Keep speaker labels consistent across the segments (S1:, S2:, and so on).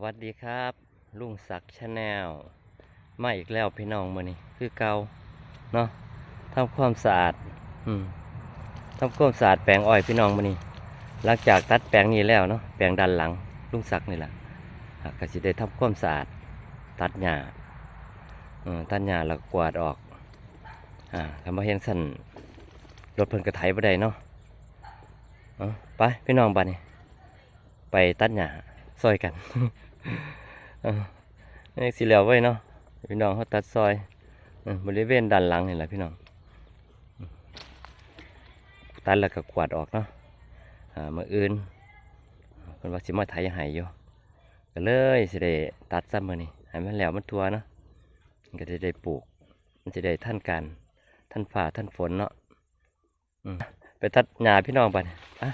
S1: วัสดีครับ ลุงศักดิ์ชาแนลมาอีกแล้วพี่น้องมือนี้คือเกาเนาะทำความสะอาดอืมทำความสะอาดแปลงอ้อยพี่น้องมือนี้หลังจากตัดแปลงนี้แล้วเนาะแปลงด้านหลังลุงศักดิ์นี่แหละอะก็สิได้ทำความสะอาดตัดหญ้าตัดหญ้าแล้วกวาดออกอ่าทำมาเห็นสั่นรถเพิ่นกระไถบ่ได้เนาะเอาไปพี่น้องบ้านนี้ไปตัดหญ้า ซอยกันนี่สิเหลียวไว้เนาะพี่น้องเขาตัดซอยบริเวณด้านหลังนี่แหละพี่น้องตัดแล้วก็กวาดออกเนาะอ่ามาอื่นเพิ่นว่าสิมาไถให้อยู่ก็เลยสิได้ตัดซ้ำมื้อนี้ให้มันแล้วมันทัวเนาะมันก็จะได้ปลูก มันจะได้ท่านการท่านฝ่าท่านฝนเนาะไปตัดหญ้าพี่น้องไปอะ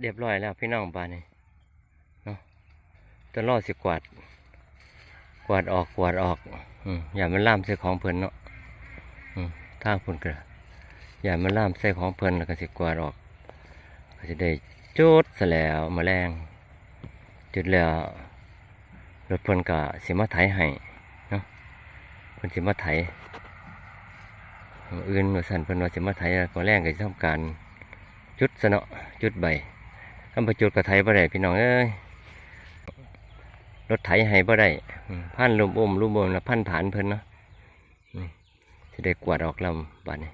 S1: เรียบร้อยแล้วพี่น้องบ้านนี่เนาะจะรอสิกวาด กวาดออกกวาดออกอืมอย่ามันล่ามใส่ของเพิ่นเนาะอืมทางเพิ่นกระอย่ามันล่ามใส่ของเพิ่นแล้วก็สิกวาดออก ก็จะได้จุดซะแล้วแมลงจุดแล้วรถเพิ่นก็สิมาไถให้เนาะเพิ่นสิมาไถมื้ออื่นว่าสั่นเพิ่นว่าสิมาไถก็แรงก็สิทำการจุดสะเนาะจุดใบ ทำไปจุดกระไทบ่ได้พี่น้องเอ้ยรถไถให้บ่ได้พันลมอมลูมอมแล้วพันฐานเพิ่นเนาะนี่สิได้กวาดออกลำบาดนี้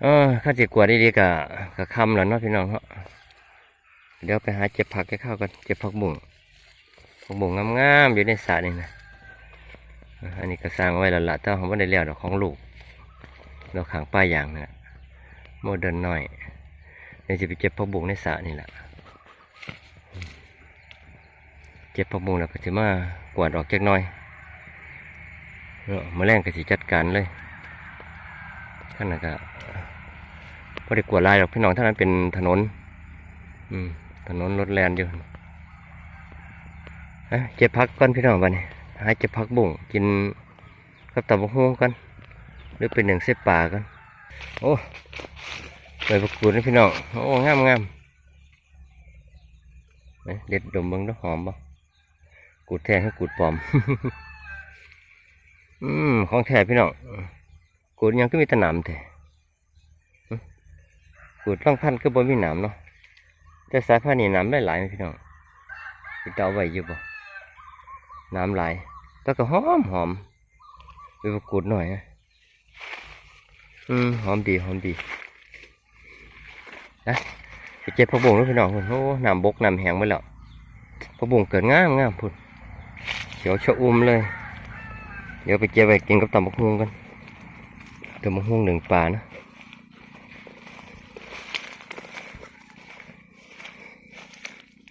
S1: เออข้าสิกวาดดีๆกะกะคำแล้วเนาะพี่น้องเนาะเดี๋ยวไปหาเจ็บผักให้เข้าวกันเจ็บผักบุ้งผักบุ้งงามๆอยู่ในสระนี่นะอันนี้ก็สร้างไว้แล้วล่ะแต่ของบ่ได้แล้วดอกของลูก เราขางป้ายอย่างนะโมเดิร์นหน่อย เดี๋ยวจะไปเจ็บผักบุ้งในสระนี่แหละเก็บผักบุ้งแล้วก็จะมากวาดออกจักหน่อยเนาะมาแรงก็สิจัดการเลยท่านนะก็พอได้กวาดลายหรอกพี่น้องท่านั้นเป็นถนน อืม ถนนรถแลนอยู่เอ้ยเจ็บพักก่อนพี่น้องบ้านี้หาเจ็บพักบุ้งกินกับตับกหุ่งกันหรือเป็นหนึ่งเส้ป่ากัน โอ้ ใบประกูดนะพี่น้อง โอ้งามงามเด็ดดมเบิ้งแล้วหอมบ่กูดแท้ให้กูดปลอม อืมของแท้พี่น้อง กูดยังก็มีตะหนามแท้กูดร่องพันก็บ่มีหนามเนาะ แต่สายพันธุ์นี้หนามได้หลายพี่น้องไปเดาไว้อยู่บ่หนามหลายแล้วก็หอมหอมไปประกูดหน่อยนะอืมหอมดีหอมดี นะไปเจ็บผักบุ้งแล้วพี่น้องพุ่นโอ้น้ำบกน้ำแห้งไปแล้วผักบุ้งเกิดงามงามพุ่นเขียวชะอุ่มเลย เดี๋ยวไปเก็บไปกินกับตำบักฮวงกันตำบักฮวงหนึ่งป่านะ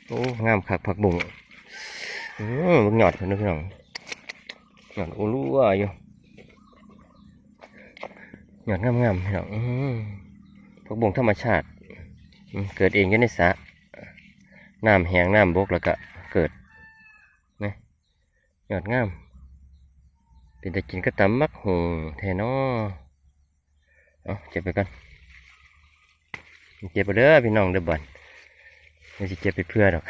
S1: โอ้งามคักผักบุ้งอืมหยอดเถอะนะพี่น้องหยอดโอ้รู้ว่าอยู่หยอดงามงามๆพี่น้องผักบุ้งธรรมชาติ เกิดเองอยู่ในสระน้ำแห้งน้ำบกแล้วก็เกิดยอดงาม เป็นแต่กินก็ตำมักหงแทนอเอาเจ็บไปกันเจ็บไปเด้อพี่น้องเด้อบ่อนไม่ใช่เจ็บไปเพื่อดอก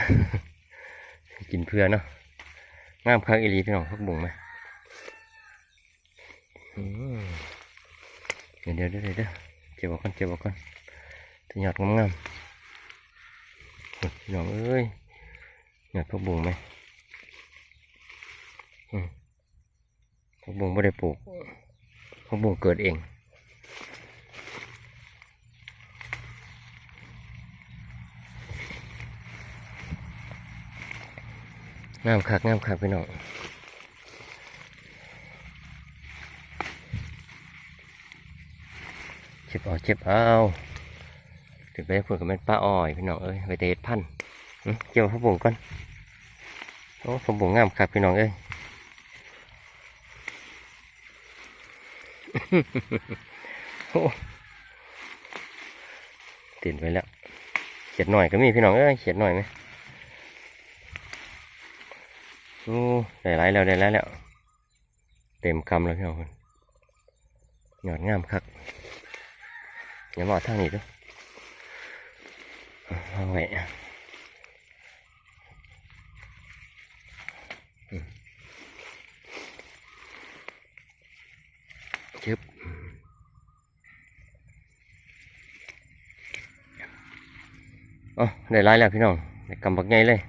S1: กินเพื่อเนาะงามคักอีหลีพี่น้องพักบุ้งไหมเดี๋ยวเดี๋ยวเดี๋ยวเดี๋ยวเจ็บออกกันเจ็บออกกันแต่ยอดงามๆ พี่น้องเอ้ยยอดพักบุงไหมผักบุงไม่ได้ปลูกผักบุงเกิดเองงามคักงามคักพี่น้องเจ็บเอาเจ็บเอา ถึงไปพูดกับแม่นป้าอ้อยพี่น้องเอ้ยไปเตะพันธุ์เกี่ยวผักบุ้งก่อนโอ้ผักบุ้งงามคักพี่น้องเอ้ยโอ้ติดไปแล้วเขียดหน่อยก็มีพี่น้องเอ้ยเขียดหน่อยไหมโอ้ได้หลายแล้วได้หลายแล้ว เต็มคำแล้วพี่น้องคนหยอดงามคักอย่ามาเอาทางนี้ด้วย เอาไว้อืมชึบอ๋อได้หลายแล้วพี่น้องได้กำบักใหญ่เลย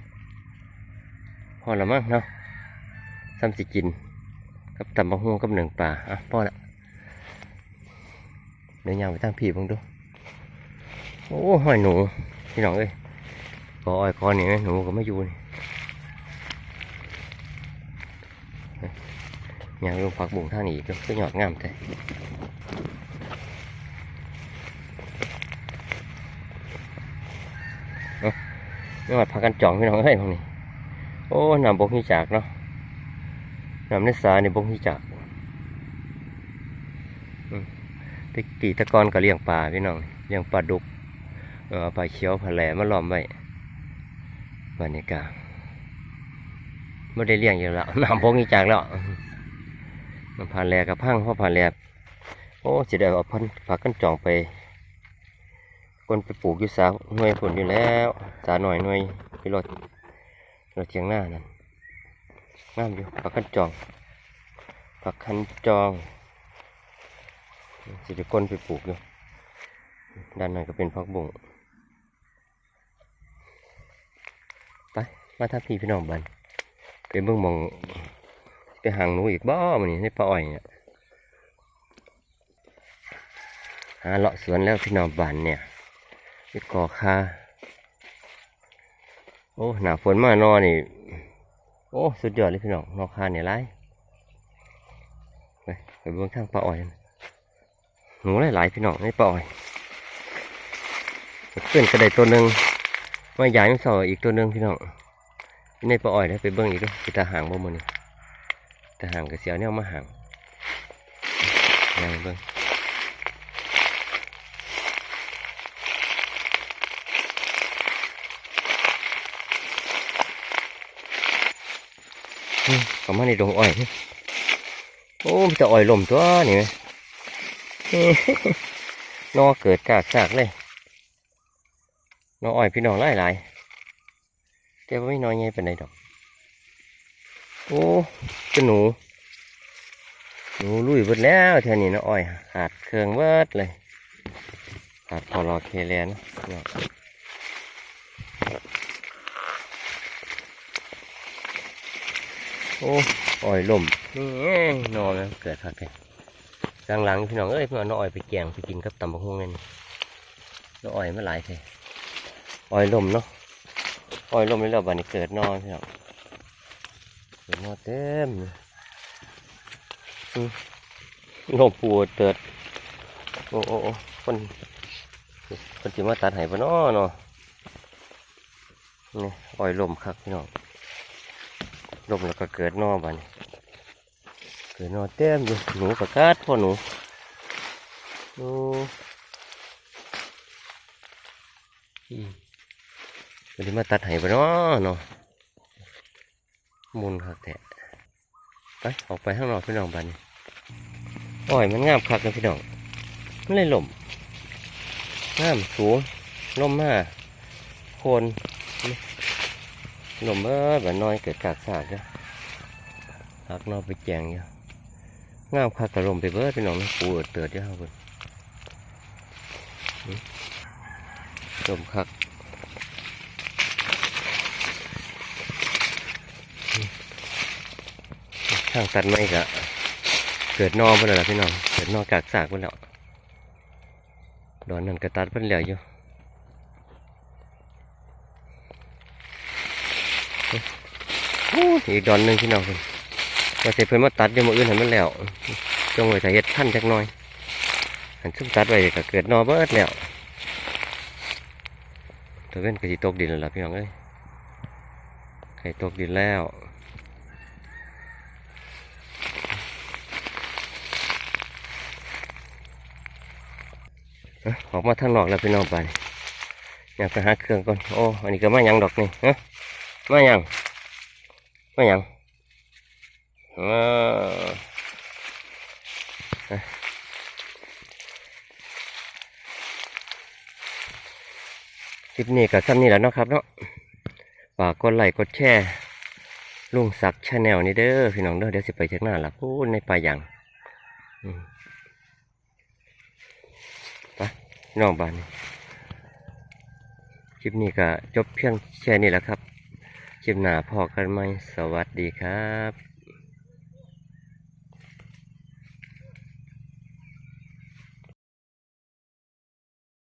S1: พอแล้วมั้งเนาะซ้ำสิกิน กับตำบักฮวงกับหนึ่งป่าอะพอละเดี๋ยวยางไปตั้งผีบ้างดู โอ้หอยหนู พี่น้องเอ้ยกออ้อยกอนี่หนูก็ไม่อยู่นี่ยางลงผักบุ้งท่านี้ก็ก็หยอดงามแต่ไม่ว่าพากันจ่องพี่น้องเอ้ยพวกนี้โอ้นำบกฮีจากเนาะนำในสาในบกฮีจากอืมตะกี้ตะกอนก็เลี้ยงปลาพี่น้องเลี้ยงปลาดุก เออเอาปลาเขียวปลาแหลมาล้อมไว้บรรยากาศไม่ได้เลี้ยงอยู่แล้วน้ำบกฮีจากแล้วมันผ่านแหลกับพังเพราะผ่านแหลโอ้จะได้เอาพันพากันจองไปคนไปปลูกยู่สาหน่วยผลอยู่แล้วสาหน่อยหน่วยพี่รถรถเชียงหน้านั่นงามอยู่ผักคันจองผักคันจองสิจะก้นไปปลูกอยู่ด้านในก็เป็นผักบุ้งไป มาทับพี่พี่น้องบันไปเบิ่งมองไปหางหนูอีกบ่มันนี่ในป่าอ้อยเนี่ยหาเลาะสวนแล้วพี่น้องบันเนี่ยไปก่อคาโอ้หนาฝนมานอนี่ โอ้สุดยอดเลยพี่น้องนอคาเนี่ยไรไปไปเบื้องทางปลาอ้อยหนูหลายๆพี่น้องในปลาอ้อยเพื่อนกระไดตัวหนึ่งมาใหญ่ยังสออีกตัวหนึ่งพี่น้อง ในปลาอ้อยแล้ไปเบื้องอีกด้วยตาหางบ่มือนี่ตาหางกับเสียวเนี่ยมาหางยังเบื้องอืมาในดงอ้อย โอ้มันจะอ้อยลมตัวนี่ไหมนอเกิดจากซากเลยนออ้อยพี่น้องหลายหลาย แต่ว่าไม่น้อยไงเป็นไรดอก โอ้เป็นหนู หนูลุยเบิดแล้วแถวนี้นออ้อยขาดเครื่องเบิดเลยขาดพอรอเคแลนเนาะโอ้อ้อยล่มนี่นอนแล้วเกิดขาดเลยหลังๆพี่น้องเอ้ยเพื่อนน้ออ้อยไปแกงไปกินกับตำบักหุ่งเลยนี่น้ออ้อยมาหลายเลยอ้อยล่มเนาะ อ้อยล่มแล้วบัดนี้เกิดนอนพี่น้องเกิดนอนเต็มเลยอืมลมปูเติดโอ้โอ้โอ้คนคนจิมาตัดไห้ปะเนาะเนาะนี่อ้อยลมคักพี่น้องลมแล้วก็เกิดนอบัดนี้เกิดนอนเต็มอยู่หนูประกาศพ่อหนูหนูอืม เดี๋ยวมาตัดไห้ไปเนาะเนาะมุนคักแท้ไปออกไปข้างนอกพี่น้องบันอ้อยมันงามคักนะพี่น้องมันเลยหล่มงามสูงล่มมากโคนหล่มเออแบบน้อยเกิดกากสากจ้ะหักนอกไปแจงอยู่งามคักกระลมไปเบิดพี่น้องนะปูเตือดเด้อครับเพิ่นอืมลมคักอืม ทางตัดไม้กะเกิดนอเพิ่นแล้วพี่น้องเกิดนอกากสากเพิ่นแล้วดอนนั่นก็ตัดเพิ่นแล้วอยู่อีกดอนหนึ่งพี่น้องเพิ่นว่าสิเพิ่นมาตัดอยู่มื้ออื่นให้มันแล้วจงไว้ถ้าเฮ็ดทันจักหน่อยหันซุ่มตัดไว้ก็เกิดนอเบิดแล้วตัวเว้นก็สิตกดินแล้วล่ะพี่น้องเอ้ยไข่ตกดินแล้ว ออกมาทางนอกแล้วพี่น้องไปอยากไปหาเครื่องก่อนโอ้อันนี้ก็มายังดอกนี่ฮะมายังมายังอ่าคลิปนี้ก็ซ้ำนี่แหล้วเนาะครับเนาะฝากกดไลค์กดแชร์ลุงศักดิ์ชาแนลนี่เด้อพี่น้องเด้อเดี๋ยวสิไปเช็คหน้าละพูดในป่าหยังอืมไป พี่น้องบ้านคลิปนี้ก็จบเพียงแค่นี้แหละครับ คลิปหน้าพอกันไหมสวัสดีครับ